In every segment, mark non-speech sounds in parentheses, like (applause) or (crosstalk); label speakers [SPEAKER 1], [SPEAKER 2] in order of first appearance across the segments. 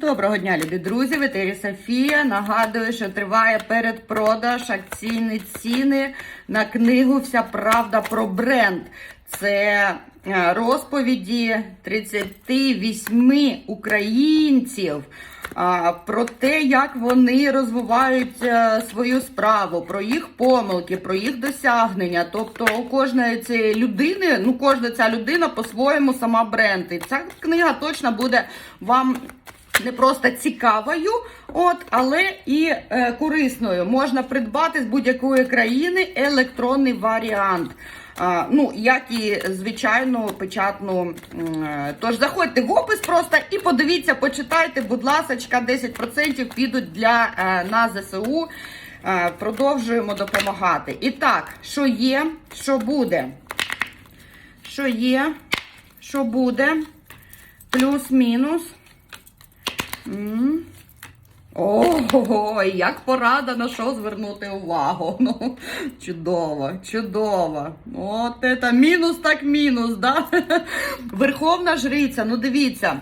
[SPEAKER 1] Доброго дня, любі друзі! В етері Софія. Нагадую, що триває передпродаж акційні ціни на книгу Вся правда про бренд. Це е, розповіді 38 українців про те, як вони розвивають е, свою справу, про їх помилки, про їх досягнення. Тобто у кожної цієї людини, ну кожна ця людина по-своєму сама бренд. І ця книга точно буде вам не просто цікавою, от, але і е, корисною. Можна придбати з будь-якої країни електронний варіант. А, ну, як і звичайну печатну. е, Тож заходьте в опис просто і подивіться, почитайте, будь ласочка, 10% підуть для е, на ЗСУ. Е, продовжуємо допомагати. І так, що є, що буде? Що є, що буде? Плюс-мінус. Ого, як порада на що звернути увагу. (laughs) Ну, чудово, чудово. От це мінус так мінус, да? (laughs) Верховна жриця, ну дивіться.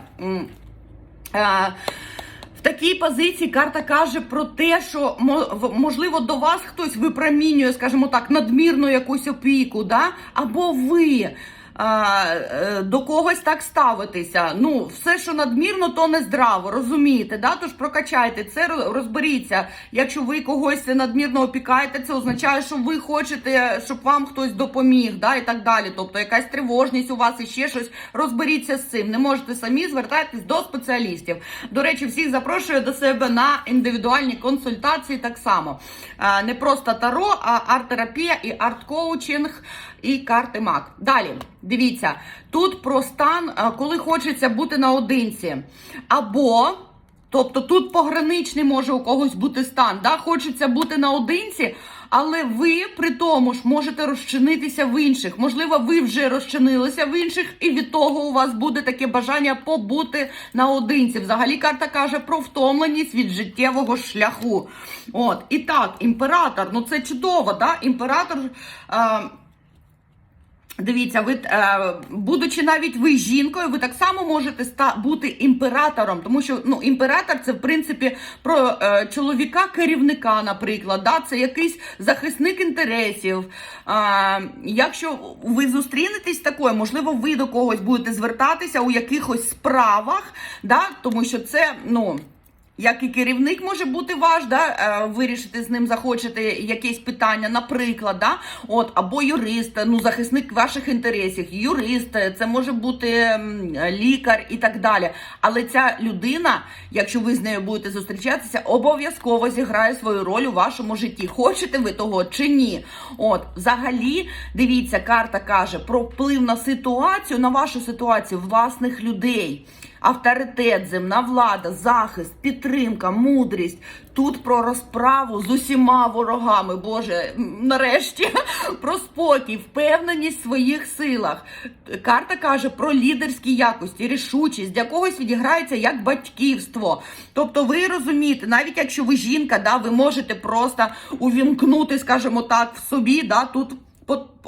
[SPEAKER 1] в такій позиції карта каже про те, що можливо до вас хтось випромінює, скажімо так, надмірну якусь опіку, да? або ви. А, е, до когось так ставитися. Ну, все, що надмірно, то не здраво, розумієте? Да? Тож прокачайте це, розберіться. Якщо ви когось надмірно опікаєте, це означає, що ви хочете, щоб вам хтось допоміг, да? і так далі. Тобто якась тривожність у вас і ще щось. Розберіться з цим. Не можете самі звертайтесь до спеціалістів. До речі, всіх запрошую до себе на індивідуальні консультації так само. А, Не просто таро, а арт-терапія і арт-коучинг і карти МАК. Далі, дивіться, тут про стан, коли хочеться бути наодинці. Або. Тобто тут пограничний може у когось бути стан, да? хочеться бути наодинці, але ви при тому ж можете розчинитися в інших. Можливо, ви вже розчинилися в інших, і від того у вас буде таке бажання побути наодинці. Взагалі карта каже про втомленість від життєвого шляху. От, і так, імператор, ну це чудово, да? імператор. Е, Дивіться, ви е, будучи навіть ви жінкою, ви так само можете бути імператором, тому що ну імператор це в принципі про е, чоловіка керівника, наприклад, да, це якийсь захисник інтересів. Е, якщо ви зустрінетесь такою, можливо, ви до когось будете звертатися у якихось справах, да, тому що це ну. Як і керівник може бути ваш, да, е, вирішити з ним захочете якесь питання, наприклад, да, от, або юрист, ну, захисник ваших інтересів, юрист, це може бути лікар і так далі. Але ця людина, якщо ви з нею будете зустрічатися, обов'язково зіграє свою роль у вашому житті. Хочете ви того чи ні? От, взагалі, дивіться, карта каже про вплив на ситуацію, на вашу ситуацію власних людей авторитет, земна влада, захист, підтримка, мудрість. Тут про розправу з усіма ворогами, Боже, нарешті (laughs) про спокій, впевненість в своїх силах. Карта каже про лідерські якості, рішучість, для когось відіграється як батьківство. Тобто, ви розумієте, навіть якщо ви жінка, да, ви можете просто увімкнути, скажімо так, в собі, да, тут.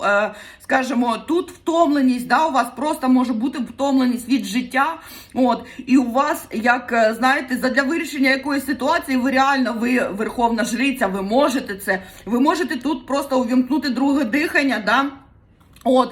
[SPEAKER 1] Е, скажімо, тут втомленість, да, у вас просто може бути втомленість від життя. От, і у вас, як е, знаєте, задля вирішення якоїсь ситуації, ви реально, ви верховна жриця, ви можете це. Ви можете тут просто увімкнути друге дихання. да, От,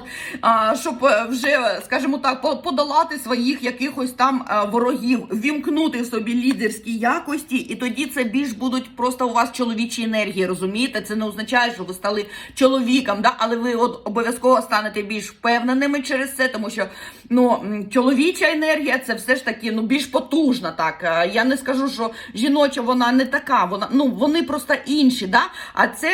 [SPEAKER 1] щоб е, вже, скажімо так, по- подолати своїх якихось там е, ворогів, вімкнути собі лідерські якості, і тоді це більш будуть просто у вас чоловічі енергії, розумієте? Це не означає, що ви стали чоловіком, да? але ви от обов'язково станете більш впевненими через це, тому що ну, чоловіча енергія це все ж таки ну, більш потужна. Так. Е, Я не скажу, що жіноча вона не така, вона, ну, вони просто інші. Да? А це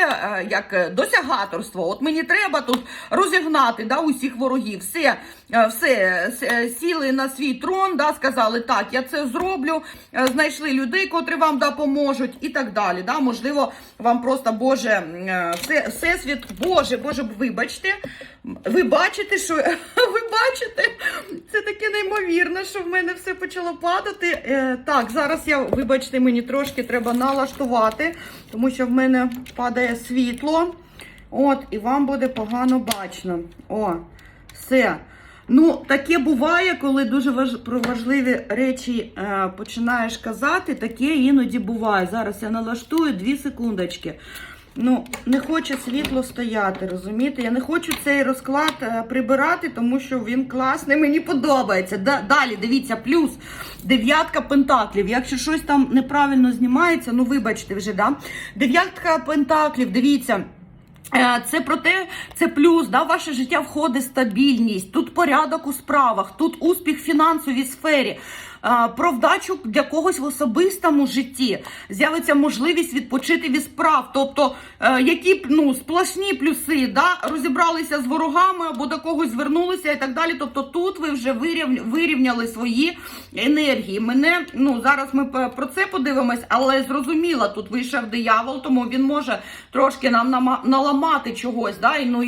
[SPEAKER 1] як досягаторство. От мені треба тут розігнати да, усіх ворогів. Все, е, все, сіли на свій трон, да, сказали, так, я це зроблю, е, знайшли людей, котрі вам допоможуть і так далі. Да. Можливо, вам просто Боже, е, все, всесвіт, Боже, Боже, вибачте, ви бачите, що (laughs) ви бачите, це таке неймовірне, що в мене все почало падати. Е, так, зараз я, вибачте, мені трошки треба налаштувати, тому що в мене падає світло. От, і вам буде погано бачно. О, все. Ну, таке буває, коли дуже важ... про важливі речі е, починаєш казати, таке іноді буває. Зараз я налаштую дві секундочки. Ну, не хоче світло стояти, розумієте? Я не хочу цей розклад е, прибирати, тому що він класний, мені подобається. Да, далі, дивіться, плюс дев'ятка пентаклів. Якщо щось там неправильно знімається, ну вибачте вже, да? Дев'ятка пентаклів, дивіться. Е, Це про те, це плюс, да, ваше життя входить стабільність, тут порядок у справах, тут успіх в фінансовій сфері. Про вдачу для когось в особистому житті з'явиться можливість відпочити від справ. Тобто, е, які ну, сплошні плюси, да, розібралися з ворогами або до когось звернулися і так далі. Тобто тут ви вже вирівняли свої енергії. Мене ну зараз ми про це подивимось, але зрозуміло, тут вийшов диявол, тому він може трошки нам наламати чогось. Да? І, ну,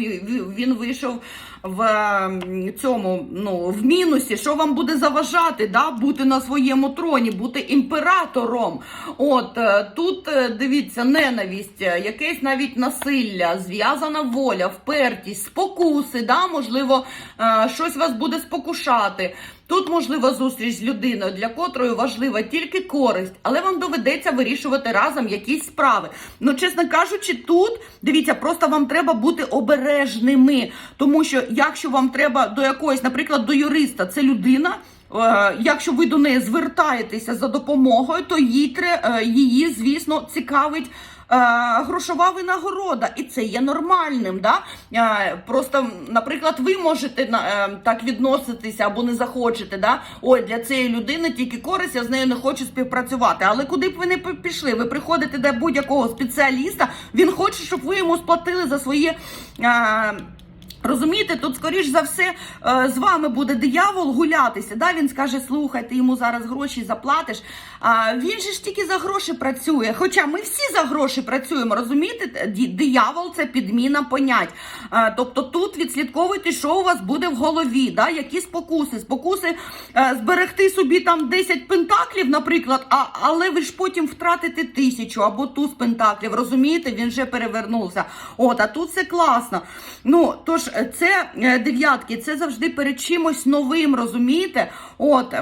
[SPEAKER 1] він вийшов в цьому ну в мінусі, що вам буде заважати, да, бути на своєму троні, бути імператором. От е, тут е, дивіться, ненависть, е, якесь навіть насилля, зв'язана воля, впертість, спокуси, да, можливо, щось вас буде спокушати. Тут можлива зустріч з людиною, для котрої важлива тільки користь, але вам доведеться вирішувати разом якісь справи. Ну, чесно кажучи, тут дивіться, просто вам треба бути обережними, тому що якщо вам треба до якоїсь, наприклад, до юриста, це людина. е, Якщо ви до неї звертаєтеся за допомогою, то тре- е, її, звісно, цікавить грошова винагорода, і це є нормальним. Да? Е, Просто, наприклад, ви можете е, так відноситися або не захочете. Да? Ой, для цієї людини тільки користь, я з нею не хочу співпрацювати. Але куди б ви не пішли? Ви приходите до будь-якого спеціаліста, він хоче, щоб ви йому сплатили за свої. Е, Розумієте, тут, скоріш за все, е, з вами буде диявол гулятися. Да? Він скаже, слухай, ти йому зараз гроші заплатиш. А він же ж тільки за гроші працює. Хоча ми всі за гроші працюємо, розумієте? Диявол це підміна понять. Е, Тобто тут відслідковуйте, що у вас буде в голові, да? які спокуси. Спокуси е, зберегти собі там 10 пентаклів, наприклад, а, але ви ж потім втратите тисячу або туз пентаклів. Розумієте, він вже перевернувся. От, а тут все класно. Ну, тож, е, це е, дев'ятки, це завжди перед чимось новим, розумієте? От,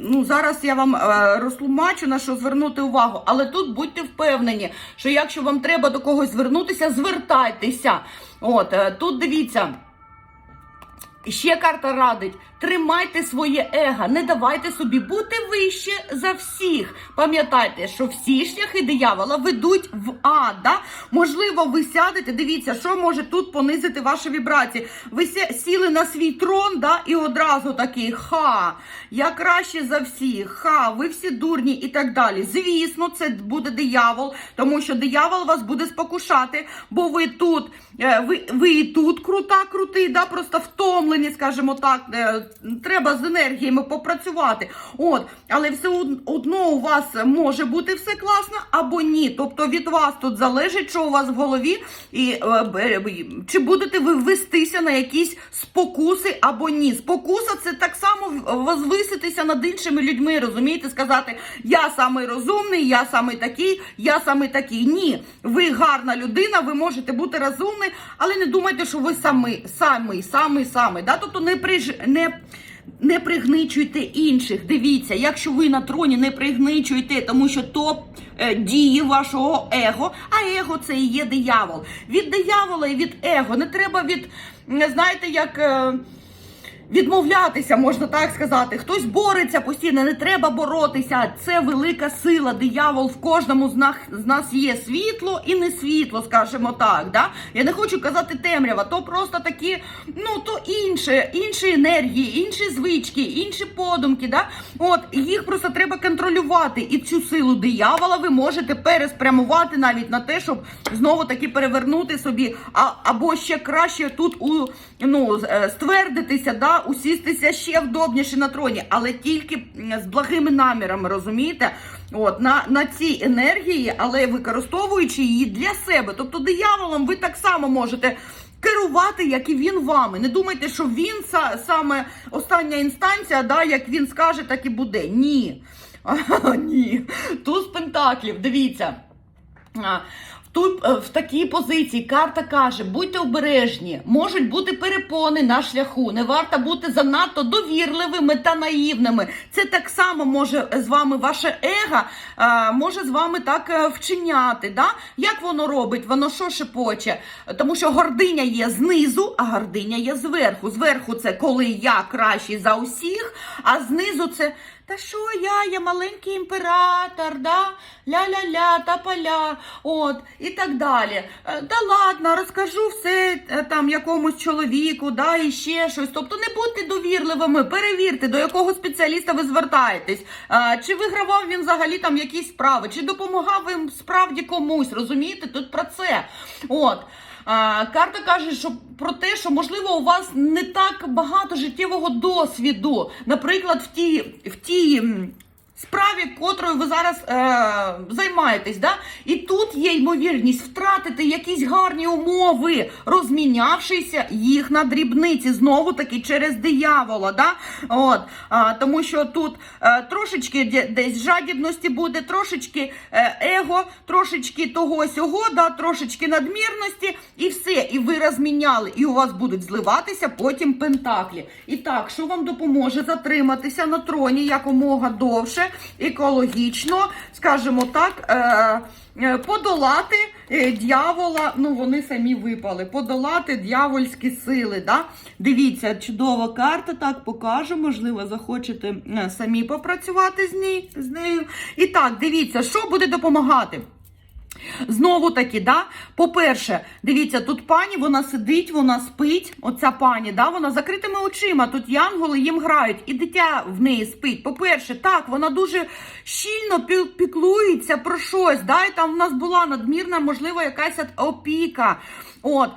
[SPEAKER 1] ну зараз я вам е, розтлумачу, на що звернути увагу. Але тут будьте впевнені, що якщо вам треба до когось звернутися, звертайтеся. От, е, тут дивіться. Ще карта радить: тримайте своє его, не давайте собі бути вище за всіх. Пам'ятайте, що всі шляхи диявола ведуть в ад. Да? Можливо, ви сядете. Дивіться, що може тут понизити ваші вібрації. Ви сіли на свій трон, да, і одразу такий ха, я краще за всіх, ха, ви всі дурні і так далі. Звісно, це буде диявол, тому що диявол вас буде спокушати, бо ви тут, е, ви, ви і тут крута, крутий, да, просто втомлені, скажімо так. Треба з енергіями попрацювати. От, але все одно у вас може бути все класно або ні. Тобто від вас тут залежить, що у вас в голові, і е, чи будете ви вестися на якісь спокуси або ні. Спокуса це так само возвиситися над іншими людьми, розумієте, сказати я самий розумний, я самий такий, я самий такий. Ні, ви гарна людина, ви можете бути розумний, але не думайте, що ви самий, самий, самий, самий. Да? Тобто не приж... не. Не пригничуйте інших. Дивіться, якщо ви на троні не пригничуйте, тому що то е, дії вашого его, а его це і є диявол. Від диявола і від его не треба від, знаєте, як. Відмовлятися, можна так сказати. Хтось бореться постійно, не треба боротися. Це велика сила. Диявол в кожному з нас, з нас є світло і не світло, скажімо так. Да? Я не хочу казати темрява, то просто такі, ну то інше, інші енергії, інші звички, інші подумки. Да? От їх просто треба контролювати. І цю силу диявола ви можете переспрямувати навіть на те, щоб знову таки перевернути собі, а або ще краще тут у ну е, ствердитися, да, усістися ще вдобніше на троні, але тільки з благими намірами, розумієте? От на, на цій енергії, але використовуючи її для себе. Тобто дияволом ви так само можете. Керувати, як і він вами. Не думайте, що він са- саме остання інстанція, да, як він скаже, так і буде. Ні. (laughs) Ні. Туз пентаклів, дивіться. Тут е, в такій позиції карта каже: будьте обережні, можуть бути перепони на шляху. Не варто бути занадто довірливими та наївними. Це так само може з вами ваше его е, може з вами так е, вчиняти. Да? Як воно робить? Воно що шепоче? Тому що гординя є знизу, а гординя є зверху. Зверху це коли я кращий за усіх, а знизу це. Та що я, я маленький імператор, да? ля-ля-ля, та поля, от, і так далі. Е, Та ладно, розкажу все е, там якомусь чоловіку, да, і ще щось. Тобто не будьте довірливими, перевірте, до якого спеціаліста ви звертаєтесь. Е, Чи вигравав він взагалі там якісь справи, чи допомагав він справді комусь, розумієте? Тут про це. От. Карта каже, що про те, що можливо у вас не так багато життєвого досвіду, наприклад, в тій в тій справі, котрою ви зараз е, займаєтесь. Да? І тут є ймовірність втратити якісь гарні умови, розмінявшися їх на дрібниці, знову таки через диявола. Да? От, а, тому що тут е, трошечки десь жадібності буде, трошечки е, его, трошечки того сього, да, трошечки надмірності, і все. І ви розміняли, і у вас будуть зливатися потім пентаклі. І так, що вам допоможе затриматися на троні якомога довше, екологічно, скажімо так, е, е, подолати е, дьявола, ну вони самі випали, подолати дьявольські сили. Да? Дивіться, чудова карта, так покажу, можливо, захочете самі попрацювати з нею. І так, дивіться, що буде допомагати. Знову таки, да? по-перше, дивіться, тут пані, вона сидить, вона спить, оця пані, да? вона закритими очима, тут янголи їм грають, і дитя в неї спить. По-перше, так, вона дуже щільно піклується про щось, да? і там в нас була надмірна, можливо, якась опіка. От.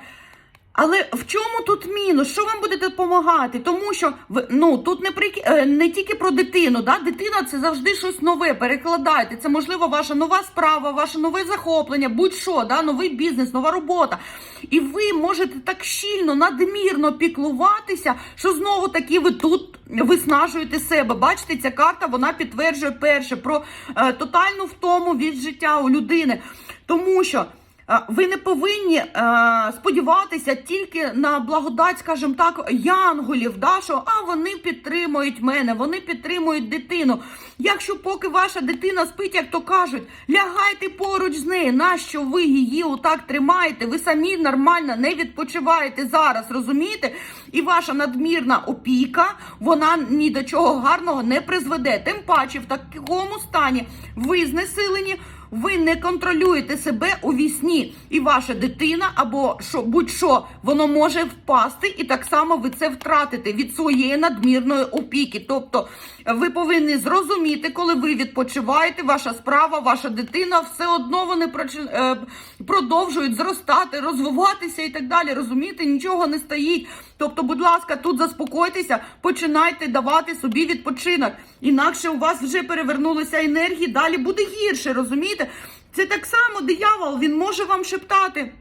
[SPEAKER 1] Але в чому тут мінус? Що вам буде допомагати? Тому що ну тут не при е, не тільки про дитину, да? дитина це завжди щось нове. Перекладайте. Це можливо ваша нова справа, ваше нове захоплення, будь-що, да? новий бізнес, нова робота. І ви можете так щільно, надмірно піклуватися, що знову таки ви тут виснажуєте себе. Бачите, ця карта вона підтверджує перше про е, тотальну втому від життя у людини, тому що. Ви не повинні е, сподіватися тільки на благодать, скажімо так, янголів, да, що а вони підтримують мене, вони підтримують дитину. Якщо поки ваша дитина спить, як то кажуть, лягайте поруч з нею. Нащо ви її отак тримаєте? Ви самі нормально не відпочиваєте зараз, розумієте? І ваша надмірна опіка, вона ні до чого гарного не призведе. Тим паче, в такому стані ви знесилені. Ви не контролюєте себе у вісні, і ваша дитина або що будь-що воно може впасти, і так само ви це втратите від своєї надмірної опіки. Тобто ви повинні зрозуміти, коли ви відпочиваєте, ваша справа, ваша дитина, все одно вони е, продовжують зростати, розвиватися і так далі. Розумієте, нічого не стоїть. Тобто, будь ласка, тут заспокойтеся, починайте давати собі відпочинок. Інакше у вас вже перевернулися енергії, далі буде гірше, розумієте? Це так само диявол, він може вам шептати.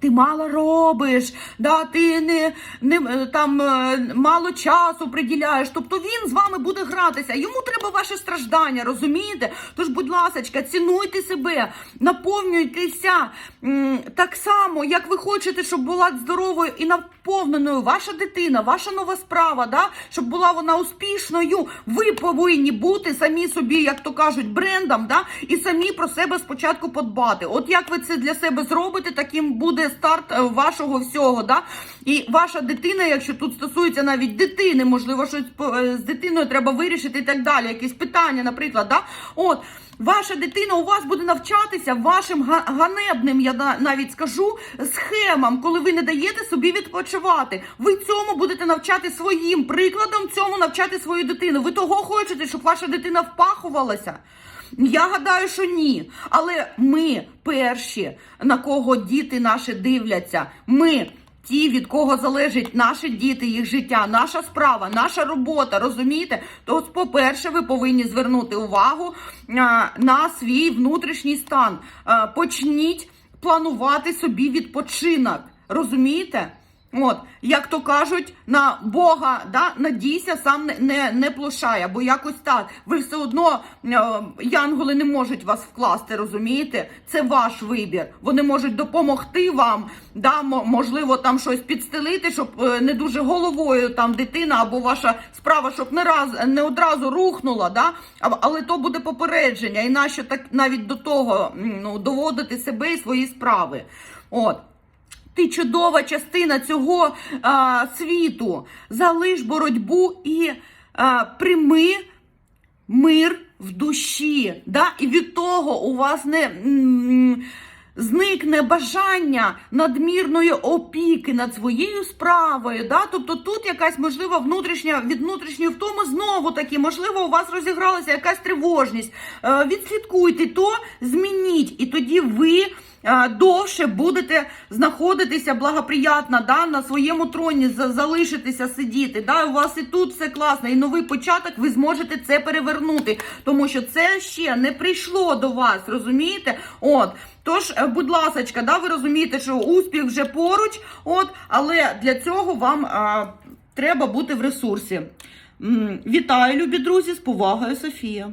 [SPEAKER 1] Ти мало робиш, да, ти не, не е, там е, мало часу приділяєш. Тобто він з вами буде гратися. Йому треба ваше страждання, розумієте? Тож, будь ласка, цінуйте себе, наповнюйтеся так само, як ви хочете, щоб була здоровою і наповненою ваша дитина, ваша нова справа, да? щоб була вона успішною. Ви повинні бути самі собі, як то кажуть, брендом, да? і самі про себе спочатку подбати. От як ви це для себе зробите, таким буде старт е, вашого всього. Да? І ваша дитина, якщо тут стосується навіть дитини, можливо, щось е, з дитиною треба вирішити і так далі, якісь питання, наприклад. Да? От. Ваша дитина у вас буде навчатися вашим га- ганебним, я навіть скажу, схемам, коли ви не даєте собі відпочивати. Ви цьому будете навчати своїм прикладом, цьому навчати свою дитину. Ви того хочете, щоб ваша дитина впахувалася? Я гадаю, що ні. Але ми перші, на кого діти наші дивляться, ми. Ті, від кого залежать наші діти, їх життя, наша справа, наша робота, розумієте? То, по-перше, ви повинні звернути увагу на свій внутрішній стан. Почніть планувати собі відпочинок. Розумієте? От, як то кажуть, на Бога да, надійся, сам не, не, не плошає, бо якось так. Ви все одно е, янголи не можуть вас вкласти, розумієте? Це ваш вибір. Вони можуть допомогти вам, да, можливо, там щось підстелити, щоб е, не дуже головою там дитина або ваша справа, щоб не раз не одразу рухнула, да? Але то буде попередження. І нащо так навіть до того ну, доводити себе і свої справи. От. Ти чудова частина цього а, світу. Залиш боротьбу і а, прийми мир в душі. Да? І від того у вас не зникне бажання надмірної опіки над своєю справою. Да? Тобто тут якась можлива внутрішня від внутрішньої втоми знову таки, можливо, у вас розігралася якась тривожність. Е, відслідкуйте то, змініть, і тоді ви. е, Довше будете знаходитися благоприятно, да, на своєму троні за- залишитися сидіти. Да, у вас і тут все класно, і новий початок ви зможете це перевернути, тому що це ще не прийшло до вас, розумієте? От. Тож, е, будь ласочка, да, ви розумієте, що успіх вже поруч, от, але для цього вам а, треба бути в ресурсі. Вітаю, любі друзі, з повагою, Софія.